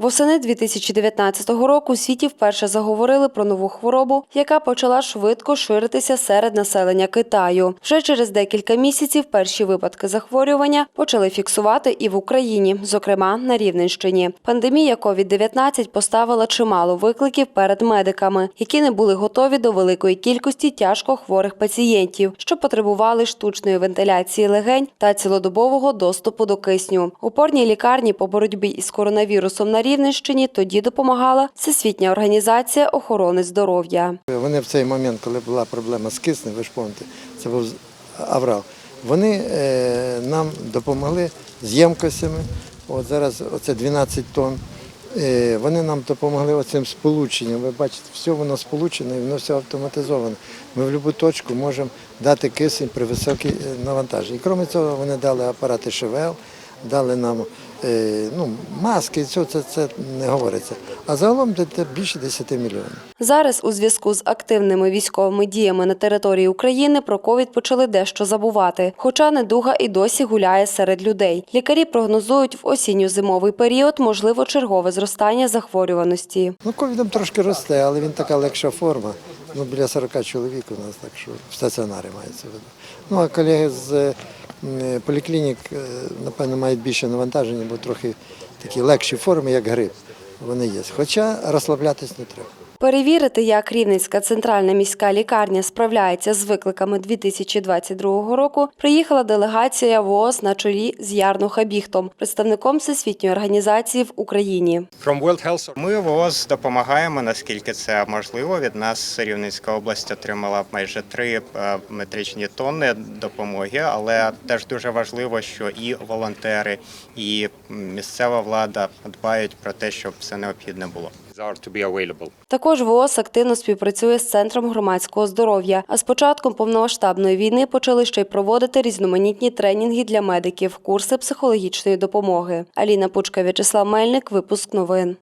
Восени 2019 року у світі вперше заговорили про нову хворобу, яка почала швидко ширитися серед населення Китаю. Вже через декілька місяців перші випадки захворювання почали фіксувати і в Україні, зокрема на Рівненщині. Пандемія COVID-19 поставила чимало викликів перед медиками, які не були готові до великої кількості тяжко хворих пацієнтів, що потребували штучної вентиляції легень та цілодобового доступу до кисню. Упорній лікарні по боротьбі із коронавірусом на Рівненщині тоді допомагала Всесвітня організація охорони здоров'я. Вони в цей момент, коли була проблема з киснем, ви ж пам'ятаєте, це був аврал. Вони е, нам допомогли з ємкостями. От зараз оце 12 тонн. Е, вони нам допомогли оцим сполученням. Ви бачите, все воно сполучене і воно все автоматизоване. Ми в будь-яку точку можемо дати кисень при високій е, навантаженні. І крім цього, вони дали апарати ШВЛ, дали нам е, ну, маски, все це, це не говориться. А загалом це- це більше 10 мільйонів. Зараз у зв'язку з активними військовими діями на території України про ковід почали дещо забувати. Хоча недуга і досі гуляє серед людей. Лікарі прогнозують в осінньо-зимовий період можливо чергове зростання захворюваності. Ну, ковідом трошки росте, але він така легша форма. Ну, біля 40 чоловік у нас, так що в стаціонарі мається. Ну, а колеги з е, поліклінік, е, напевно, мають більше навантаження, бо трохи такі легші форми, як грип, вони є. Хоча розслаблятись не треба. Перевірити, як Рівненська центральна міська лікарня справляється з викликами 2022 року, приїхала делегація ВООЗ на чолі з Ярно Хабіхтом, представником Всесвітньої організації в Україні. From ми ВООЗ допомагаємо наскільки це можливо. Від нас Рівненська область отримала майже 3 метричні тонни допомоги, але теж дуже важливо, що і волонтери, і місцева влада дбають про те, щоб все необхідне було. Також ВООЗ активно співпрацює з центром громадського здоров'я. А з початком повномасштабної війни почали ще й проводити різноманітні тренінги для медиків, курси психологічної допомоги. Аліна Пучка, В'ячеслав Мельник, випуск новин.